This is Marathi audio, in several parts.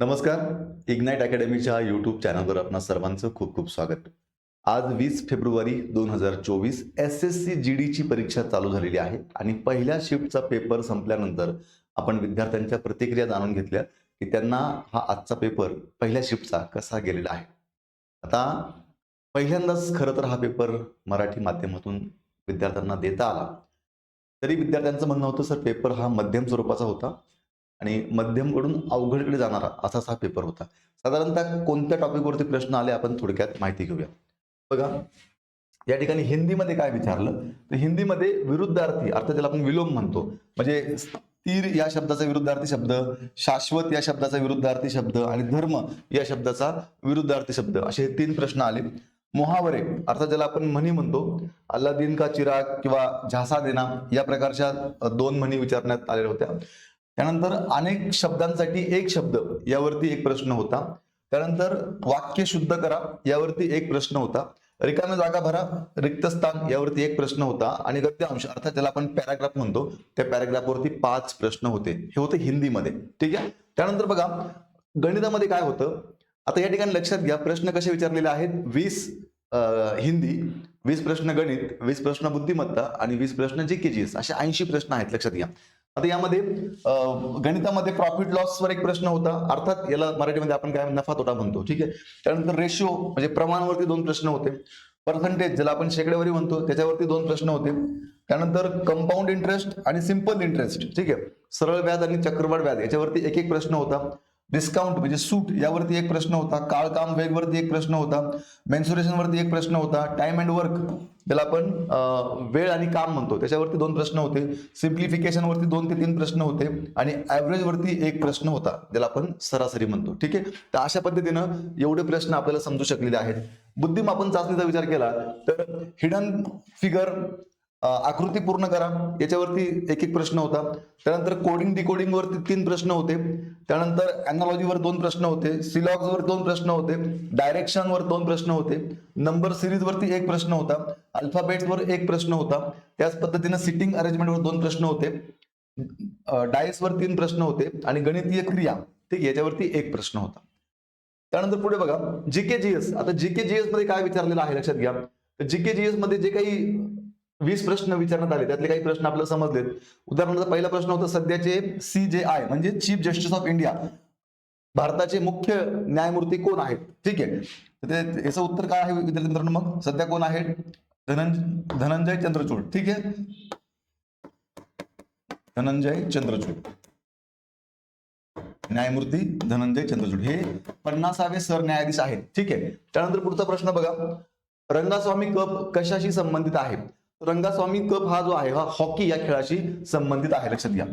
नमस्कार. इग्नाईट अकॅडमीच्या यूट्यूब चॅनलवर आपण सर्वांचं खूप खूप स्वागत. आज वीस फेब्रुवारी दोन हजार चोवीस एस एस सी जी डीची परीक्षा चालू झालेली आहे आणि पहिल्या शिफ्टचा पेपर संपल्यानंतर आपण विद्यार्थ्यांच्या प्रतिक्रिया जाणून घेतल्या की त्यांना हा आजचा पेपर पहिल्या शिफ्टचा कसा गेलेला आहे. आता पहिल्यांदाच खरं तर हा पेपर मराठी माध्यमातून विद्यार्थ्यांना देता आला. तरी विद्यार्थ्यांचं म्हणणं होतं सर पेपर हा मध्यम स्वरूपाचा होता. आणि मध्यमकडून अवघडकडे जाणारा असाच हा पेपर होता. साधारणतः कोणत्या टॉपिकवरती प्रश्न आले आपण थोडक्यात माहिती घेऊया. बघा या ठिकाणी हिंदीमध्ये काय विचारलं? तर हिंदीमध्ये विरुद्धार्थी अर्थात त्याला आपण विलोम म्हणतो. म्हणजे स्थिर या शब्दाचा विरुद्धार्थी शब्द शाश्वत या शब्दाचा विरुद्धार्थी शब्द आणि धर्म या शब्दाचा विरुद्धार्थी शब्द असे हे तीन प्रश्न आले. मोहावरे अर्थात ज्याला आपण म्हणी म्हणतो अल्लादीन का चिराग किंवा झासा देना या प्रकारच्या दोन म्हणी विचारण्यात आलेल्या होत्या. त्यानंतर अनेक शब्दांसाठी एक शब्द यावरती एक प्रश्न होता. त्यानंतर वाक्य शुद्ध करा यावरती एक प्रश्न होता. रिकाम्या जागा भरा रिक्त स्थान यावरती एक प्रश्न होता. आणि गद्यांश अर्थात त्याला आपण पॅराग्राफ म्हणतो त्या पॅराग्राफवरती पाच प्रश्न होते. हे होते हिंदीमध्ये. ठीक आहे? त्यानंतर बघा गणितामध्ये काय होतं? आता या ठिकाणी लक्षात घ्या प्रश्न कसे विचारलेले आहेत? वीस हिंदी वीस प्रश्न गणित वीस प्रश्न बुद्धिमत्ता आणि वीस प्रश्न जी के जी एस असे ऐंशी प्रश्न आहेत लक्षात घ्या. आता यामध्ये गणितामध्ये प्रॉफिट लॉसवर एक प्रश्न होता. अर्थात याला मराठीमध्ये आपण काय नफा तोटा म्हणतो. ठीक आहे? त्यानंतर रेशिओ म्हणजे प्रमाणावरती दोन प्रश्न होते. पर्सेंटेज ज्याला आपण शेकडेवारी म्हणतो त्याच्यावरती दोन प्रश्न होते. त्यानंतर कंपाऊंड इंटरेस्ट आणि सिंपल इंटरेस्ट ठीक आहे? सरळ व्याज आणि चक्रवाढ व्याज याच्यावरती एक एक प्रश्न होता. डिस्काउंट म्हणजे सूट यावरती एक प्रश्न होता काळ काम वेगवरती एक प्रश्न होता मेन्सुरेशन वरती एक प्रश्न होता टाइम अँड वर्क ज्याला आपण वेळ आणि काम म्हणतो. त्याच्यावरती दोन प्रश्न होते. सिम्प्लिफिकेशन वरती दोन ते तीन प्रश्न होते आणि ऍव्हरेज वरती एक प्रश्न होता ज्याला आपण सरासरी म्हणतो. ठीक आहे? तर अशा पद्धतीनं एवढे प्रश्न आपल्याला समजू शकलेले आहेत. बुद्धिमापन चाचणीचा विचार केला तर हिडन फिगर आकृती पूर्ण करा. याच्यावरती एक एक प्रश्न होता. त्यानंतर कोडिंग डिकोडिंग वरती तीन प्रश्न होते. त्यानंतर अॅनॉलॉजीवर दोन प्रश्न होते. सिलॉग्स वर दोन प्रश्न होते. डायरेक्शन वर दोन प्रश्न होते. नंबर सिरीज वरती एक प्रश्न होता. अल्फाबेट वर एक प्रश्न होता. त्याच पद्धतीनं सिटिंग अरेंजमेंट वर दोन प्रश्न होते. डायस वर तीन प्रश्न होते. आणि गणितीय क्रिया ठीक याच्यावरती एक प्रश्न होता. त्यानंतर पुढे बघा. जीके जीएस आता जीके जीएसमध्ये काय विचारलेलं आहे? लक्षात घ्या. जीके जीएसमध्ये जे काही वीस प्रश्न विचारण्यात आले. त्यातले काही प्रश्न आपल्याला समजलेत. उदाहरणार्थ पहिला प्रश्न होता सध्याचे सी जे आय म्हणजे चीफ जस्टिस ऑफ इंडिया भारताचे मुख्य न्यायमूर्ती कोण आहेत? ठीक आहे. तर याचं उत्तर काय आहे विद्यार्थी मित्रांनो मग? सध्या कोण आहे? धनंजय धनंजय चंद्रचूड. ठीक आहे? धनंजय चंद्रचूड. न्यायमूर्ती धनंजय चंद्रचूड. हे पन्नासावे सरन्यायाधीश आहेत. ठीक आहे. त्यानंतर पुढचा प्रश्न बघा. रंगास्वामी कप कशाशी संबंधित आहे? रंगास्वामी कप हा जो आहे हा हॉकी या खेळाशी संबंधित आहे. लक्षात घ्या.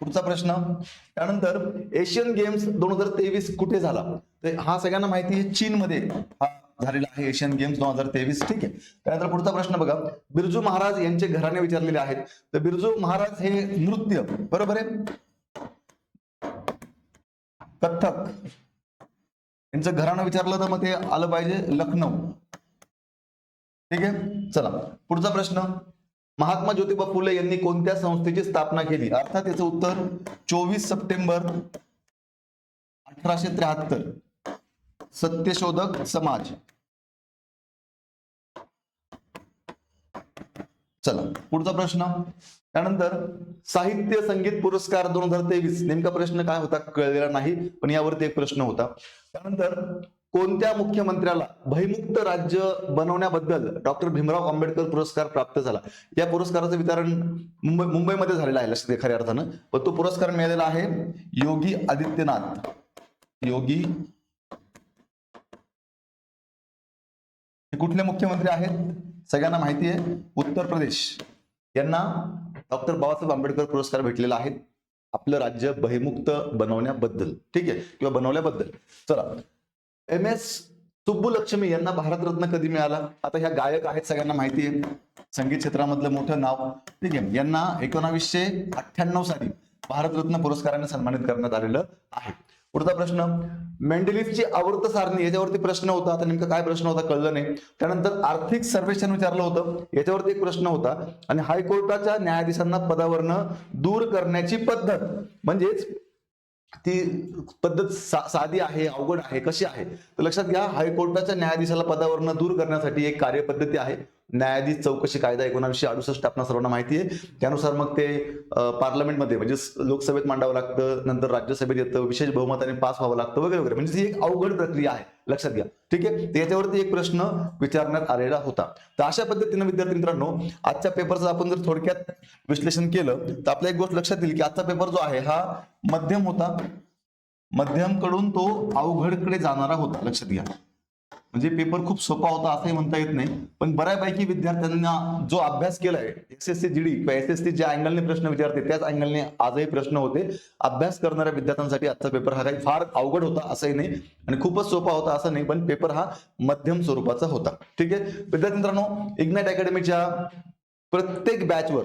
पुढचा प्रश्न. त्यानंतर एशियन गेम्स दोन हजार तेवीस कुठे झाला? तर हा सगळ्यांना माहिती आहे चीनमध्ये हा झालेला आहे एशियन गेम्स दोन हजार तेवीस. ठीक आहे. त्यानंतर पुढचा प्रश्न बघा. बिरजू महाराज यांचे घराणे विचारलेले आहेत. तर बिरजू महाराज हे नृत्य बरोबर आहे? कथ्थक. यांचं घराणं विचारलं तर मग ते आलं पाहिजे लखनौ. ठीक आहे? चला पुढचा प्रश्न. महात्मा ज्योतिबा फुले यांनी कोणत्या संस्थेची स्थापना केली? अर्थात याचं उत्तर चोवीस सप्टेंबर अठराशे त्र्याहत्तर. सत्यशोधक समाज. चला पुढचा प्रश्न. त्यानंतर साहित्य संगीत पुरस्कार दोन हजार तेवीस. नेमका प्रश्न काय होता? कळलेला नाही पण यावरती एक प्रश्न होता. त्यानंतर कोणत्या मुख्यमंत्र्याला भयमुक्त राज्य बनवण्याबद्दल डॉक्टर भीमराव आंबेडकर पुरस्कार प्राप्त झाला? या पुरस्काराचं वितरण मुंबई मुंबईमध्ये झालेलं आहे लक्षात खऱ्या अर्थानं. पण तो पुरस्कार मिळालेला आहे योगी आदित्यनाथ. योगी. हे कुठले मुख्यमंत्री आहेत? सगळ्यांना माहिती आहे. उत्तर प्रदेश. यांना डॉक्टर बाबासाहेब आंबेडकर पुरस्कार भेटलेला आहे. आपलं राज्य भयमुक्त बनवण्याबद्दल. ठीक आहे? किंवा बनवल्याबद्दल. चला. एम एस सुब्बुलक्ष्मी यांना भारतरत्न कधी मिळाला? आता ह्या गायक आहेत सगळ्यांना माहिती आहे. संगीत क्षेत्रामधलं मोठं नाव. ठीक आहे यांना एकोणावीसशे अठ्ठ्याण्णव साली भारतरत्न पुरस्काराने सन्मानित करण्यात आलेलं आहे. पुढचा प्रश्न मेंडेलिफची आवर्त सारणी याच्यावरती प्रश्न होता. आता नेमका काय प्रश्न होता कळलं नाही. त्यानंतर आर्थिक सर्वेक्षण विचारलं होतं. याच्यावरती एक प्रश्न होता. आणि हायकोर्टाच्या न्यायाधीशांना पदावरनं दूर करण्याची पद्धत म्हणजेच ती पद्धत सा- साधी आहे अवघड आहे कशी आहे? तर लक्षात घ्या हायकोर्टाच्या न्यायाधीशाला पदावरनं दूर करण्यासाठी एक कार्यपद्धती आहे. न्यायाधीश चौकशी कायदा एकोणीसशे अडुसष्ट आपल्या सर्वांना माहिती आहे. त्यानुसार मग ते पार्लमेंटमध्ये म्हणजे लोकसभेत मांडावं लागतं नंतर राज्यसभेत येतं विशेष बहुमताने पास व्हावं लागतं वगैरे वगैरे. म्हणजे ती एक अवघड प्रक्रिया आहे. लक्षात घ्या. ठीक आहे? याच्यावरती एक प्रश्न विचारण्यात आलेला होता. तर अशा पद्धतीनं विद्यार्थी मित्रांनो आजच्या पेपरचं आपण जर थोडक्यात विश्लेषण केलं तर आपल्या एक गोष्ट लक्षात येईल की आजचा पेपर जो आहे हा मध्यम होता. मध्यमकडून तो अवघडकडे जाणारा होता. लक्षात घ्या. म्हणजे पेपर खूप सोपा होता असंही म्हणता येत नाही. पण बऱ्यापैकी विद्यार्थ्यांना जो अभ्यास केलाय एस एस सी जीडी किंवा एस एस सी ज्या अँगलने प्रश्न विचारते त्याच अँगलने आजही प्रश्न होते. अभ्यास करणाऱ्या विद्यार्थ्यांसाठी आजचा पेपर हा काही फार अवघड होता असंही नाही आणि खूपच सोपा होता असं नाही पण पेपर हा मध्यम स्वरूपाचा होता. ठीक आहे? विद्यार्थी मित्रांनो इग्नाइट अकॅडमीच्या प्रत्येक बॅचवर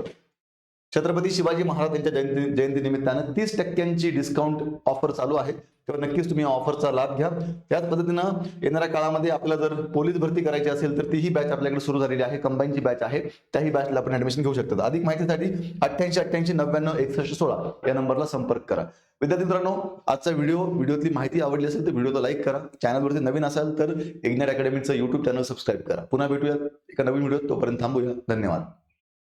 छत्रपती शिवाजी महाराज यांच्या जयंती जयंती निमित्तानं तीस टक्क्यांची डिस्काउंट ऑफर चालू आहे. तेव्हा नक्कीच तुम्ही ऑफरचा लाभ घ्या. त्याच पद्धतीनं येणाऱ्या काळामध्ये आपल्याला जर पोलीस भरती करायची असेल तर तीही बॅच आपल्याकडे सुरू झालेली आहे. कंबाईनची बॅच आहे. त्याही बॅचला आपण ऍडमिशन घेऊ शकतात. अधिक माहितीसाठी अठ्ठ्याऐंशी अठ्ठ्याऐंशी नव्याण्णव एकसष्ट सोळा या नंबरला संपर्क करा. विद्यार्थी मित्रांनो आजचा व्हिडिओ व्हिडिओतली माहिती आवडली असेल तर व्हिडिओला लाईक करा. चॅनलवरती नवीन असाल तर इग्नाइट अकॅडमीचं युट्यूब चॅनल सबस्क्राईब करा. पुन्हा भेटूया एका नवीन व्हिडिओ तोपर्यंत थांबूया. धन्यवाद.